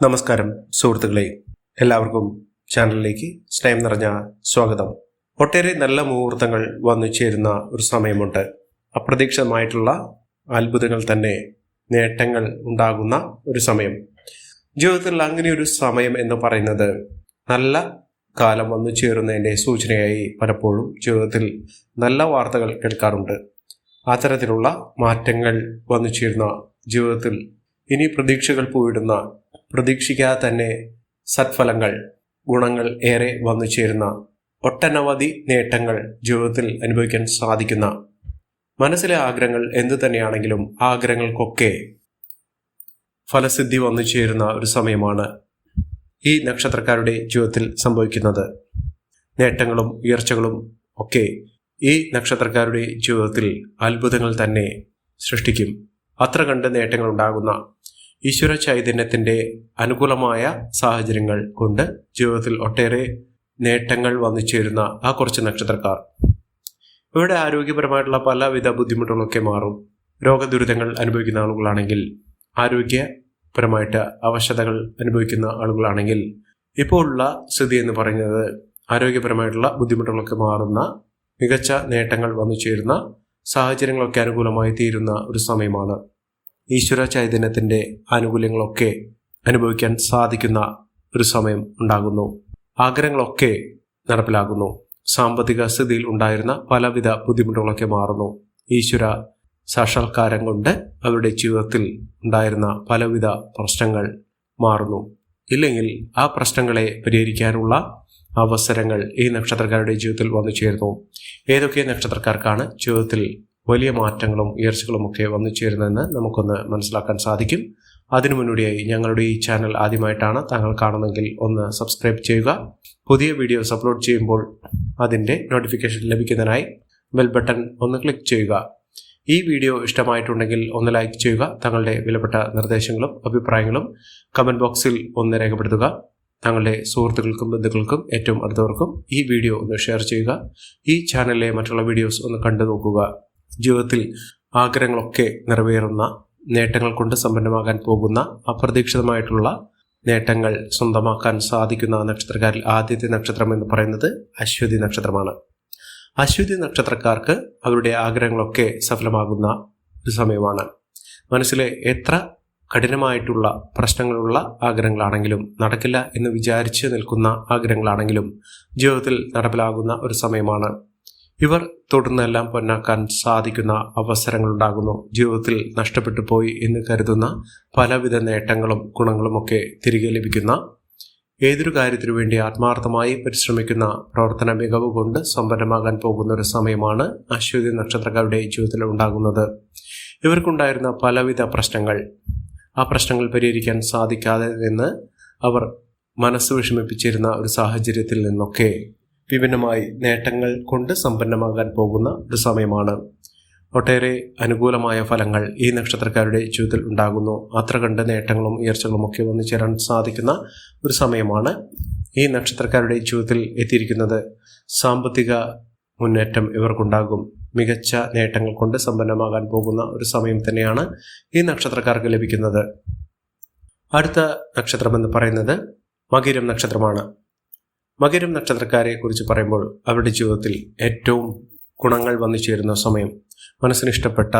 നമസ്കാരം സുഹൃത്തുക്കളെ. എല്ലാവർക്കും ചാനലിലേക്ക് സ്നേഹം നിറഞ്ഞ സ്വാഗതം. ഒട്ടേറെ നല്ല മുഹൂർത്തങ്ങൾ വന്നു ചേരുന്ന ഒരു സമയമുണ്ട്. അപ്രതീക്ഷിതമായിട്ടുള്ള അത്ഭുതങ്ങൾ തന്നെ നേട്ടങ്ങൾ ഉണ്ടാകുന്ന ഒരു സമയം. ജീവിതത്തിൽ അങ്ങനെ ഒരു സമയം എന്ന് പറയുന്നത് നല്ല കാലം വന്നു ചേരുന്നതിന്റെ സൂചനയായി പലപ്പോഴും ജീവിതത്തിൽ നല്ല വാർത്തകൾ കേൾക്കാറുണ്ട്. അത്തരത്തിലുള്ള മാറ്റങ്ങൾ വന്നു ചേരുന്ന ജീവിതത്തിൽ ഇനി പ്രതീക്ഷകൾ പോയിടുന്ന പ്രതീക്ഷിക്കാതെ തന്നെ സത്ഫലങ്ങൾ ഗുണങ്ങൾ ഏറെ വന്നു ചേരുന്ന ഒട്ടനവധി നേട്ടങ്ങൾ ജീവിതത്തിൽ അനുഭവിക്കാൻ സാധിക്കുന്ന മനസ്സിലെ ആഗ്രഹങ്ങൾ എന്തു തന്നെയാണെങ്കിലും ആഗ്രഹങ്ങൾക്കൊക്കെ ഫലസിദ്ധി വന്നു ചേരുന്ന ഒരു സമയമാണ് ഈ നക്ഷത്രക്കാരുടെ ജീവിതത്തിൽ സംഭവിക്കുന്നത്. നേട്ടങ്ങളും ഉയർച്ചകളും ഒക്കെ ഈ നക്ഷത്രക്കാരുടെ ജീവിതത്തിൽ അത്ഭുതങ്ങൾ തന്നെ സൃഷ്ടിക്കും. അത്ര കണ്ട് നേട്ടങ്ങൾ ഉണ്ടാകുന്ന ഈശ്വര ചൈതന്യത്തിന്റെ അനുകൂലമായ സാഹചര്യങ്ങൾ കൊണ്ട് ജീവിതത്തിൽ ഒട്ടേറെ നേട്ടങ്ങൾ വന്നു ചേരുന്ന ആ കുറച്ച് നക്ഷത്രക്കാർ. ഇവരുടെ ആരോഗ്യപരമായിട്ടുള്ള പലവിധ ബുദ്ധിമുട്ടുകളൊക്കെ മാറും. രോഗദുരിതങ്ങൾ അനുഭവിക്കുന്ന ആളുകളാണെങ്കിൽ ആരോഗ്യപരമായിട്ട് അവശതകൾ അനുഭവിക്കുന്ന ആളുകളാണെങ്കിൽ ഇപ്പോൾ ഉള്ള സ്ഥിതി എന്ന് പറയുന്നത് ആരോഗ്യപരമായിട്ടുള്ള ബുദ്ധിമുട്ടുകളൊക്കെ മാറുന്ന മികച്ച നേട്ടങ്ങൾ വന്നു ചേരുന്ന സാഹചര്യങ്ങളൊക്കെ അനുകൂലമായി തീരുന്ന ഒരു സമയമാണ്. ഈശ്വര ചൈതന്യത്തിന്റെ ആനുകൂല്യങ്ങളൊക്കെ അനുഭവിക്കാൻ സാധിക്കുന്ന ഒരു സമയം ഉണ്ടാകുന്നു. ആഗ്രഹങ്ങളൊക്കെ നടപ്പിലാകുന്നു. സാമ്പത്തിക സ്ഥിതിയിൽ ഉണ്ടായിരുന്ന പലവിധ ബുദ്ധിമുട്ടുകളൊക്കെ മാറുന്നു. ഈശ്വര സാക്ഷാത്കാരം കൊണ്ട് അവരുടെ ജീവിതത്തിൽ ഉണ്ടായിരുന്ന പലവിധ പ്രശ്നങ്ങൾ മാറുന്നു. ഇല്ലെങ്കിൽ ആ പ്രശ്നങ്ങളെ പരിഹരിക്കാനുള്ള അവസരങ്ങൾ ഈ നക്ഷത്രക്കാരുടെ ജീവിതത്തിൽ വന്നു ചേരുന്നു. ഏതൊക്കെ നക്ഷത്രക്കാർക്കാണ് ജീവിതത്തിൽ വലിയ മാറ്റങ്ങളും ഉയർച്ചകളും ഒക്കെ വന്നു ചേരുന്നതെന്ന് നമുക്കൊന്ന് മനസ്സിലാക്കാൻ സാധിക്കും. അതിനു മുന്നോടിയായി ഞങ്ങളുടെ ഈ ചാനൽ ആദ്യമായിട്ടാണ് താങ്കൾ കാണുന്നെങ്കിൽ ഒന്ന് സബ്സ്ക്രൈബ് ചെയ്യുക. പുതിയ വീഡിയോസ് അപ്ലോഡ് ചെയ്യുമ്പോൾ അതിന്റെ നോട്ടിഫിക്കേഷൻ ലഭിക്കുന്നതിനായി ബെൽ ബട്ടൺ ഒന്ന് ക്ലിക്ക് ചെയ്യുക. ഈ വീഡിയോ ഇഷ്ടമായിട്ടുണ്ടെങ്കിൽ ഒന്ന് ലൈക്ക് ചെയ്യുക. തങ്ങളുടെ വിലപ്പെട്ട നിർദ്ദേശങ്ങളും അഭിപ്രായങ്ങളും കമന്റ് ബോക്സിൽ ഒന്ന് രേഖപ്പെടുത്തുക. തങ്ങളുടെ സുഹൃത്തുക്കൾക്കും ബന്ധുക്കൾക്കും ഏറ്റവും അടുത്തവർക്കും ഈ വീഡിയോ ഒന്ന് ഷെയർ ചെയ്യുക. ഈ ചാനലിലെ മറ്റുള്ള വീഡിയോസ് ഒന്ന് കണ്ടു നോക്കുക. ജീവിതത്തിൽ ആഗ്രഹങ്ങളൊക്കെ നിറവേറുന്ന നേട്ടങ്ങൾ കൊണ്ട് സമ്പന്നമാകാൻ പോകുന്ന അപ്രതീക്ഷിതമായിട്ടുള്ള നേട്ടങ്ങൾ സ്വന്തമാക്കാൻ സാധിക്കുന്ന നക്ഷത്രക്കാരിൽ ആദ്യത്തെ നക്ഷത്രം എന്ന് പറയുന്നത് അശ്വതി നക്ഷത്രമാണ്. അശ്വതി നക്ഷത്രക്കാർക്ക് അവരുടെ ആഗ്രഹങ്ങളൊക്കെ സഫലമാകുന്ന ഒരു സമയമാണ്. മനസ്സിലെ എത്ര കഠിനമായിട്ടുള്ള പ്രശ്നങ്ങളുള്ള ആഗ്രഹങ്ങളാണെങ്കിലും നടക്കില്ല എന്ന് വിചാരിച്ച് നിൽക്കുന്ന ആഗ്രഹങ്ങളാണെങ്കിലും ജീവിതത്തിൽ നടപ്പിലാകുന്ന ഒരു സമയമാണ്. ഇവർ തുടർന്നെല്ലാം പൊന്നാക്കാൻ സാധിക്കുന്ന അവസരങ്ങൾ ഉണ്ടാകുന്നു ജീവിതത്തിൽ നഷ്ടപ്പെട്ടു പോയി എന്ന് കരുതുന്ന പലവിധ നേട്ടങ്ങളും ഗുണങ്ങളും ഒക്കെ തിരികെ ലഭിക്കുന്ന ഏതൊരു കാര്യത്തിനു വേണ്ടി ആത്മാർത്ഥമായി പരിശ്രമിക്കുന്ന പ്രവർത്തന മികവ് കൊണ്ട് സമ്പന്നമാകാൻ പോകുന്ന ഒരു സമയമാണ് അശ്വതി നക്ഷത്രക്കാരുടെ ജീവിതത്തിൽ ഉണ്ടാകുന്നത്. ഇവർക്കുണ്ടായിരുന്ന പലവിധ പ്രശ്നങ്ങൾ ആ പ്രശ്നങ്ങൾ പരിഹരിക്കാൻ സാധിക്കാതെ നിന്ന് അവർ മനസ്സ് വിഷമിപ്പിച്ചിരുന്ന ഒരു സാഹചര്യത്തിൽ നിന്നൊക്കെ വിഭിന്നമായി നേട്ടങ്ങൾ കൊണ്ട് സമ്പന്നമാകാൻ പോകുന്ന ഒരു സമയമാണ്. ഒട്ടേറെ അനുകൂലമായ ഫലങ്ങൾ ഈ നക്ഷത്രക്കാരുടെ ജീവിതത്തിൽ ഉണ്ടാകുന്നു. അത്ര കണ്ട് നേട്ടങ്ങളും ഉയർച്ചകളും ഒക്കെ വന്നു ചേരാൻ സാധിക്കുന്ന ഒരു സമയമാണ് ഈ നക്ഷത്രക്കാരുടെ ജീവിതത്തിൽ എത്തിയിരിക്കുന്നത്. സാമ്പത്തിക മുന്നേറ്റം ഇവർക്കുണ്ടാകും. മികച്ച നേട്ടങ്ങൾ കൊണ്ട് സമ്പന്നമാകാൻ പോകുന്ന ഒരു സമയം തന്നെയാണ് ഈ നക്ഷത്രക്കാർക്ക് ലഭിക്കുന്നത്. അടുത്ത നക്ഷത്രം എന്ന് പറയുന്നത് മകീരം നക്ഷത്രമാണ്. മകരം നക്ഷത്രക്കാരെ കുറിച്ച് പറയുമ്പോൾ അവരുടെ ജീവിതത്തിൽ ഏറ്റവും ഗുണങ്ങൾ വന്നു ചേരുന്ന സമയം മനസ്സിന് ഇഷ്ടപ്പെട്ട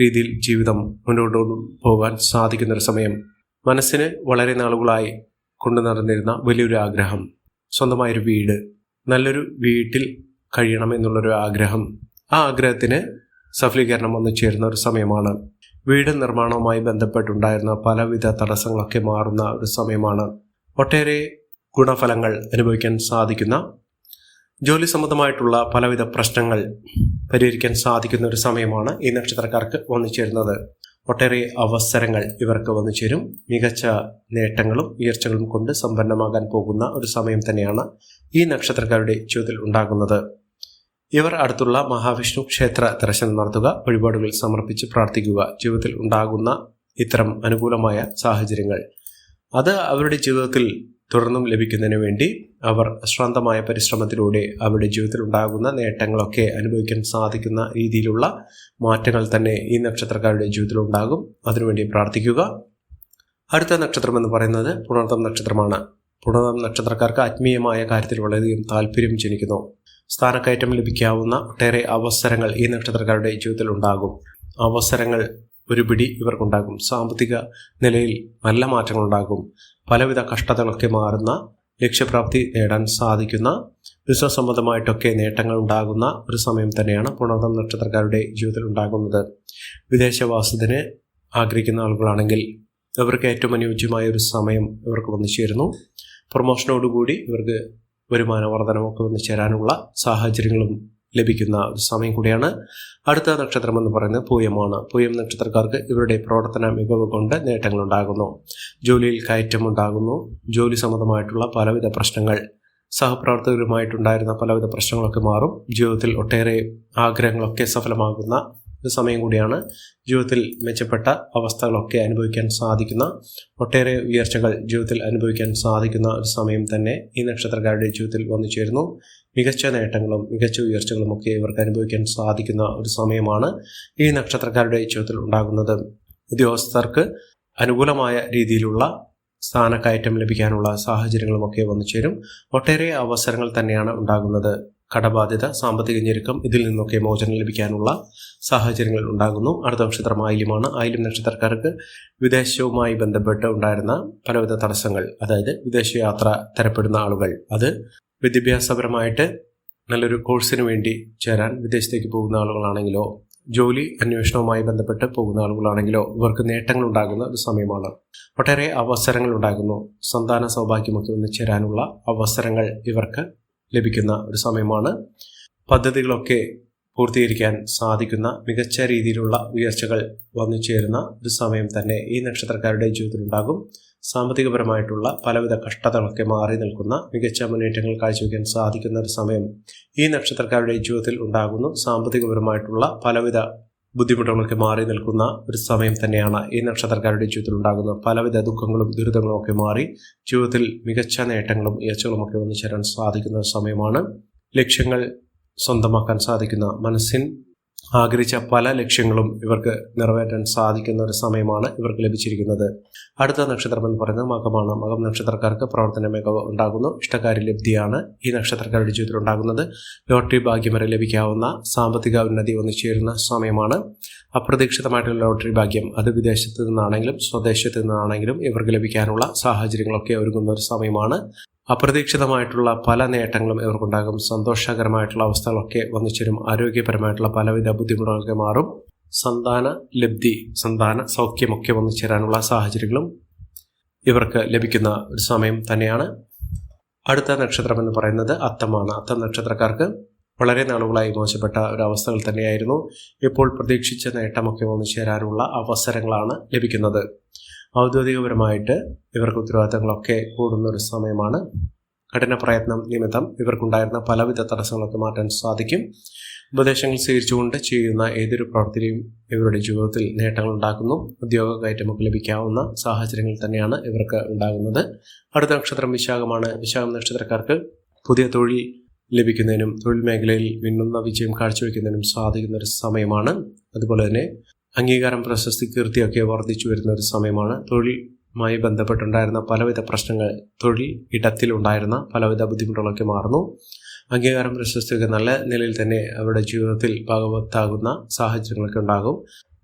രീതിയിൽ ജീവിതം മുന്നോട്ട് പോകാൻ സാധിക്കുന്ന ഒരു സമയം മനസ്സിന് വളരെ നാളുകളായി കൊണ്ടു നടന്നിരുന്ന വലിയൊരു ആഗ്രഹം സ്വന്തമായൊരു വീട് നല്ലൊരു വീട്ടിൽ കഴിയണം എന്നുള്ളൊരു ആഗ്രഹം. ആ ആഗ്രഹത്തിന് സഫലീകരണം വന്നു ചേരുന്ന ഒരു സമയമാണ്. വീട് നിർമ്മാണവുമായി ബന്ധപ്പെട്ടുണ്ടായിരുന്ന പലവിധ തടസ്സങ്ങളൊക്കെ മാറുന്ന ഒരു സമയമാണ്. ഒട്ടേറെ ഗുണഫലങ്ങൾ അനുഭവിക്കാൻ സാധിക്കുന്ന ജോലി സംബന്ധമായിട്ടുള്ള പലവിധ പ്രശ്നങ്ങൾ പരിഹരിക്കാൻ സാധിക്കുന്ന ഒരു സമയമാണ് ഈ നക്ഷത്രക്കാർക്ക് വന്നു ചേരുന്നത്. ഒട്ടേറെ അവസരങ്ങൾ ഇവർക്ക് വന്നു ചേരും. മികച്ച നേട്ടങ്ങളും ഉയർച്ചകളും കൊണ്ട് സമ്പന്നമാകാൻ പോകുന്ന ഒരു സമയം തന്നെയാണ് ഈ നക്ഷത്രക്കാരുടെ ജീവിതത്തിൽ ഉണ്ടാകുന്നത്. ഇവർ അടുത്തുള്ള മഹാവിഷ്ണു ക്ഷേത്ര ദർശനം നടത്തുക വഴിപാടുകൾ സമർപ്പിച്ച് പ്രാർത്ഥിക്കുക ജീവിതത്തിൽ ഉണ്ടാകുന്ന ഇത്തരം അനുകൂലമായ സാഹചര്യങ്ങൾ. അത് അവരുടെ ജീവിതത്തിൽ തുടർന്നും ലഭിക്കുന്നതിന് വേണ്ടി അവർ അശ്രാന്തമായ പരിശ്രമത്തിലൂടെ അവരുടെ ജീവിതത്തിൽ ഉണ്ടാകുന്ന നേട്ടങ്ങളൊക്കെ അനുഭവിക്കാൻ സാധിക്കുന്ന രീതിയിലുള്ള മാറ്റങ്ങൾ തന്നെ ഈ നക്ഷത്രക്കാരുടെ ജീവിതത്തിൽ ഉണ്ടാകും. അതിനുവേണ്ടി പ്രാർത്ഥിക്കുക. അടുത്ത നക്ഷത്രം എന്ന് പറയുന്നത് പുണർത്തം നക്ഷത്രമാണ്. പുണർത്തം നക്ഷത്രക്കാർക്ക് ആത്മീയമായ കാര്യത്തിൽ വളരെയധികം താല്പര്യം ജനിക്കുന്നു. സ്ഥാനക്കയറ്റം ലഭിക്കാവുന്ന ഒട്ടേറെ അവസരങ്ങൾ ഈ നക്ഷത്രക്കാരുടെ ജീവിതത്തിൽ ഉണ്ടാകും. അവസരങ്ങൾ ഒരു പിടി ഇവർക്കുണ്ടാകും. സാമ്പത്തിക നിലയിൽ നല്ല മാറ്റങ്ങൾ ഉണ്ടാകും പലവിധ കഷ്ടതകളൊക്കെ മാറുന്ന ലക്ഷ്യപ്രാപ്തി നേടാൻ സാധിക്കുന്ന ബിസിനസ് സംബന്ധമായിട്ടൊക്കെ നേട്ടങ്ങൾ ഉണ്ടാകുന്ന ഒരു സമയം തന്നെയാണ് പുണർന്ന നക്ഷത്രക്കാരുടെ ജീവിതത്തിൽ ഉണ്ടാകുന്നത്. വിദേശവാസത്തിന് ആഗ്രഹിക്കുന്ന ആളുകളാണെങ്കിൽ ഇവർക്ക് ഏറ്റവും അനുയോജ്യമായ ഒരു സമയം ഇവർക്ക് വന്നു ചേരുന്നു. പ്രൊമോഷനോടുകൂടി ഇവർക്ക് വരുമാന വർധനമൊക്കെ വന്നു ചേരാനുള്ള സാഹചര്യങ്ങളും ലഭിക്കുന്ന ഒരു സമയം കൂടിയാണ്. അടുത്ത നക്ഷത്രം എന്ന് പറയുന്നത് പൂയമാണ്. പൂയം നക്ഷത്രക്കാർക്ക് ഇവരുടെ പ്രവർത്തന മികവ് കൊണ്ട് നേട്ടങ്ങൾ ഉണ്ടാകുന്നു ജോലിയിൽ കയറ്റം ഉണ്ടാകുന്നു. ജോലി സംബന്ധമായിട്ടുള്ള പലവിധ പ്രശ്നങ്ങൾ സഹപ്രവർത്തകരുമായിട്ടുണ്ടായിരുന്ന പലവിധ പ്രശ്നങ്ങളൊക്കെ മാറും. ജീവിതത്തിൽ ഒട്ടേറെ ആഗ്രഹങ്ങളൊക്കെ സഫലമാകുന്ന ഒരു സമയം കൂടിയാണ് ജീവിതത്തിൽ മെച്ചപ്പെട്ട അവസ്ഥകളൊക്കെ അനുഭവിക്കാൻ സാധിക്കുന്ന ഒട്ടേറെ ഉയർച്ചകൾ ജീവിതത്തിൽ അനുഭവിക്കാൻ സാധിക്കുന്ന ഒരു സമയം തന്നെ ഈ നക്ഷത്രക്കാരുടെ ജീവിതത്തിൽ വന്നു ചേരുന്നു. മികച്ച നേട്ടങ്ങളും മികച്ച ഉയർച്ചകളും ഒക്കെ ഇവർക്ക് അനുഭവിക്കാൻ സാധിക്കുന്ന ഒരു സമയമാണ് ഈ നക്ഷത്രക്കാരുടെ ജീവിതത്തിൽ ഉണ്ടാകുന്നത്. ഉദ്യോഗസ്ഥർക്ക് അനുകൂലമായ രീതിയിലുള്ള സ്ഥാനക്കയറ്റം ലഭിക്കാനുള്ള സാഹചര്യങ്ങളുമൊക്കെ വന്നു ചേരും. ഒട്ടേറെ അവസരങ്ങൾ തന്നെയാണ് ഉണ്ടാകുന്നത്. കടബാധ്യത സാമ്പത്തിക ഞെരുക്കം ഇതിൽ നിന്നൊക്കെ മോചനം ലഭിക്കാനുള്ള സാഹചര്യങ്ങൾ ഉണ്ടാകുന്നു. അടുത്ത നക്ഷത്രം ആയില്യമാണ്. ആയില്യം നക്ഷത്രക്കാർക്ക് വിദേശവുമായി ബന്ധപ്പെട്ട് ഉണ്ടായിരുന്ന പലവിധ തടസ്സങ്ങൾ അതായത് വിദേശയാത്ര തരപ്പെടുന്ന ആളുകൾ. അത് വിദ്യാഭ്യാസപരമായിട്ട് നല്ലൊരു കോഴ്സിന് വേണ്ടി ചേരാൻ വിദേശത്തേക്ക് പോകുന്ന ആളുകളാണെങ്കിലോ ജോലി അന്വേഷണവുമായി ബന്ധപ്പെട്ട് പോകുന്ന ആളുകളാണെങ്കിലോ ഇവർക്ക് നേട്ടങ്ങൾ ഉണ്ടാകുന്ന ഒരു സമയമാണ്. ഒട്ടേറെ അവസരങ്ങൾ ഉണ്ടാകുന്നു. സന്താന സൗഭാഗ്യമൊക്കെ ഒന്നിച്ചേരാനുള്ള അവസരങ്ങൾ ഇവർക്ക് ലഭിക്കുന്ന ഒരു സമയമാണ്. പദ്ധതികളൊക്കെ പൂർത്തീകരിക്കാൻ സാധിക്കുന്ന മികച്ച രീതിയിലുള്ള ഉയർച്ചകൾ വന്നു ചേരുന്ന ഒരു സമയം തന്നെ ഈ നക്ഷത്രക്കാരുടെ ജീവിതത്തിലുണ്ടാകും. സാമ്പത്തികപരമായിട്ടുള്ള പലവിധ കഷ്ടതകളൊക്കെ മാറി നിൽക്കുന്ന മികച്ച മുന്നേറ്റങ്ങൾ കാഴ്ചവെക്കാൻ സാധിക്കുന്ന ഒരു സമയം ഈ നക്ഷത്രക്കാരുടെ ജീവിതത്തിൽ ഉണ്ടാകുന്നു. സാമ്പത്തികപരമായിട്ടുള്ള പലവിധ ബുദ്ധിമുട്ടുകളൊക്കെ മാറി നിൽക്കുന്ന ഒരു സമയം തന്നെയാണ് ഈ നക്ഷത്രക്കാരുടെ ജീവിതത്തിൽ ഉണ്ടാകുന്ന പലവിധ ദുഃഖങ്ങളും ദുരിതങ്ങളും ഒക്കെ മാറി ജീവിതത്തിൽ മികച്ച നേട്ടങ്ങളും ഉയർച്ചകളും ഒക്കെ വന്നു ചേരാൻ സാധിക്കുന്ന സമയമാണ്. ലക്ഷ്യങ്ങൾ സ്വന്തമാക്കാൻ സാധിക്കുന്ന മനസ്സിൻ ആഗ്രഹിച്ച പല ലക്ഷ്യങ്ങളും ഇവർക്ക് നിറവേറ്റാൻ സാധിക്കുന്ന ഒരു സമയമാണ് ഇവർക്ക് ലഭിച്ചിരിക്കുന്നത്. അടുത്ത നക്ഷത്രം എന്ന് പറയുന്നത് മകമാണ്. മകം നക്ഷത്രക്കാർക്ക് പ്രവർത്തന മികവ് ഉണ്ടാകുന്നു. ഇഷ്ടകാര്യ ലബ്ധിയാണ് ഈ നക്ഷത്രക്കാരുടെ ജീവിതത്തിൽ ഉണ്ടാകുന്നത്. ലോട്ടറി ഭാഗ്യം വരെ ലഭിക്കാവുന്ന സാമ്പത്തിക ഉന്നതി വന്നു ചേരുന്ന സമയമാണ്. അപ്രതീക്ഷിതമായിട്ടുള്ള ലോട്ടറി ഭാഗ്യം അത് വിദേശത്ത് നിന്നാണെങ്കിലും സ്വദേശത്ത് നിന്നാണെങ്കിലും ഇവർക്ക് ലഭിക്കാനുള്ള സാഹചര്യങ്ങളൊക്കെ ഒരുങ്ങുന്ന ഒരു സമയമാണ്. അപ്രതീക്ഷിതമായിട്ടുള്ള പല നേട്ടങ്ങളും ഇവർക്കുണ്ടാകും. സന്തോഷകരമായിട്ടുള്ള അവസ്ഥകളൊക്കെ വന്നിച്ചേരും ആരോഗ്യപരമായിട്ടുള്ള പലവിധ ബുദ്ധിമുട്ടുകളൊക്കെ മാറും. സന്താന ലബ്ധി സന്താന സൗഖ്യമൊക്കെ വന്നു ചേരാനുള്ള സാഹചര്യങ്ങളും ഇവർക്ക് ലഭിക്കുന്ന ഒരു സമയം തന്നെയാണ്. അടുത്ത നക്ഷത്രം എന്ന് പറയുന്നത് അത്തമാണ്. അത്തം നക്ഷത്രക്കാർക്ക് വളരെ നാളുകളായി മോശപ്പെട്ട ഒരു അവസ്ഥകൾ തന്നെയായിരുന്നു. ഇപ്പോൾ പ്രതീക്ഷിച്ച നേട്ടമൊക്കെ വന്നു ചേരാനുള്ള അവസരങ്ങളാണ് ലഭിക്കുന്നത്. ഔദ്യോഗികപരമായിട്ട് ഇവർക്ക് ഉത്തരവാദിത്തങ്ങളൊക്കെ കൂടുന്ന ഒരു സമയമാണ്. കഠിന പ്രയത്നം നിമിത്തം ഇവർക്കുണ്ടായിരുന്ന പലവിധ തടസ്സങ്ങളൊക്കെ മാറ്റാൻ സാധിക്കും. ഉപദേശങ്ങൾ സ്വീകരിച്ചുകൊണ്ട് ചെയ്യുന്ന ഏതൊരു പ്രവൃത്തിയും ഇവരുടെ ജീവിതത്തിൽ നേട്ടങ്ങൾ ഉണ്ടാക്കുന്നു ഉദ്യോഗ കയറ്റമൊക്കെ ലഭിക്കാവുന്ന സാഹചര്യങ്ങൾ തന്നെയാണ് ഇവർക്ക് ഉണ്ടാകുന്നത്. അടുത്ത നക്ഷത്രം വിശാഖമാണ്. വിശാഖം നക്ഷത്രക്കാർക്ക് പുതിയ തൊഴിൽ ലഭിക്കുന്നതിനും തൊഴിൽ മേഖലയിൽ മിന്നുന്ന വിജയം കാഴ്ചവെക്കുന്നതിനും സാധിക്കുന്ന ഒരു സമയമാണ്. അതുപോലെ തന്നെ അംഗീകാരം പ്രശസ്തി കീർത്തിയൊക്കെ വർദ്ധിച്ചു വരുന്ന ഒരു സമയമാണ്. തൊഴിലുമായി ബന്ധപ്പെട്ടുണ്ടായിരുന്ന പലവിധ പ്രശ്നങ്ങൾ തൊഴിൽ ഇടത്തിലുണ്ടായിരുന്ന പലവിധ ബുദ്ധിമുട്ടുകളൊക്കെ മാറുന്നു. അംഗീകാരം പ്രശസ്തിയൊക്കെ നല്ല നിലയിൽ തന്നെ അവരുടെ ജീവിതത്തിൽ ഭാഗവത്താകുന്ന സാഹചര്യങ്ങളൊക്കെ ഉണ്ടാകും.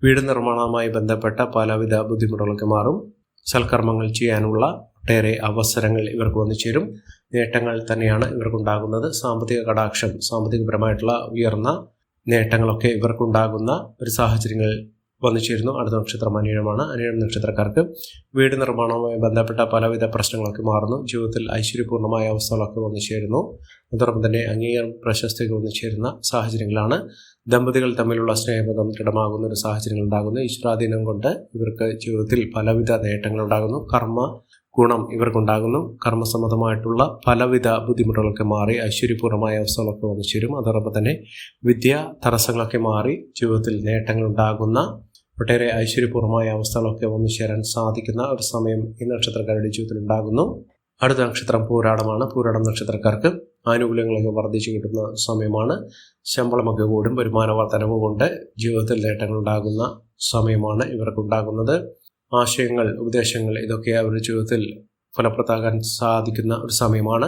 വീട് നിർമ്മാണവുമായി ബന്ധപ്പെട്ട പലവിധ ബുദ്ധിമുട്ടുകളൊക്കെ മാറും. സൽക്കർമ്മങ്ങൾ ചെയ്യാനുള്ള ഒട്ടേറെ അവസരങ്ങൾ ഇവർക്ക് വന്നു ചേരും. നേട്ടങ്ങൾ തന്നെയാണ് ഇവർക്കുണ്ടാകുന്നത്. സാമ്പത്തിക കടാക്ഷം സാമ്പത്തികപരമായിട്ടുള്ള ഉയർന്ന നേട്ടങ്ങളൊക്കെ ഇവർക്കുണ്ടാകുന്ന ഒരു സാഹചര്യങ്ങൾ വന്നു അടുത്ത നക്ഷത്രം അനിഴമാണ്. അനിഴം നക്ഷത്രക്കാർക്ക് വീട് നിർമ്മാണവുമായി ബന്ധപ്പെട്ട പലവിധ പ്രശ്നങ്ങളൊക്കെ മാറുന്നു. ജീവിതത്തിൽ ഐശ്വര്യപൂർണമായ അവസ്ഥകളൊക്കെ വന്നു ചേരുന്നു അതോടൊപ്പം തന്നെ അംഗീകാരം പ്രശസ്തിക്ക് വന്നു ചേരുന്ന സാഹചര്യങ്ങളാണ്. ദമ്പതികൾ തമ്മിലുള്ള സ്നേഹബന്ധം ദൃഢമാകുന്ന ഒരു സാഹചര്യങ്ങൾ ഉണ്ടാകുന്നു. ഈശ്വരാധീനം കൊണ്ട് ഇവർക്ക് ജീവിതത്തിൽ പലവിധ നേട്ടങ്ങൾ ഉണ്ടാകുന്നു. കർമ്മ ഗുണം ഇവർക്കുണ്ടാകുന്നു കർമ്മസമ്മതമായിട്ടുള്ള പലവിധ ബുദ്ധിമുട്ടുകളൊക്കെ മാറി ഐശ്വര്യപൂർണമായ അവസ്ഥകളൊക്കെ വന്നു ചേരും അതോടൊപ്പം തന്നെ വിദ്യാ തടസ്സങ്ങളൊക്കെ മാറി ജീവിതത്തിൽ നേട്ടങ്ങൾ ഉണ്ടാകുന്ന ഒട്ടേറെ ഐശ്വര്യപൂർവമായ അവസ്ഥകളൊക്കെ വന്നു ചേരാൻ സാധിക്കുന്ന ഒരു സമയം ഈ നക്ഷത്രക്കാരുടെ ജീവിതത്തിൽ ഉണ്ടാകുന്നു. അടുത്ത നക്ഷത്രം പൂരാടമാണ്. പൂരാടം നക്ഷത്രക്കാർക്ക് ആനുകൂല്യങ്ങളൊക്കെ വർദ്ധിച്ചു കിട്ടുന്ന സമയമാണ്. ശമ്പളമൊക്കെ കൂടും. വരുമാന വർധനവ് കൊണ്ട് ജീവിതത്തിൽ നേട്ടങ്ങൾ ഉണ്ടാകുന്ന സമയമാണ് ഇവർക്കുണ്ടാകുന്നത്. ആശയങ്ങൾ ഉപദേശങ്ങൾ ഇതൊക്കെ അവരുടെ ജീവിതത്തിൽ ഫലപ്രദമാകാൻ സാധിക്കുന്ന ഒരു സമയമാണ്.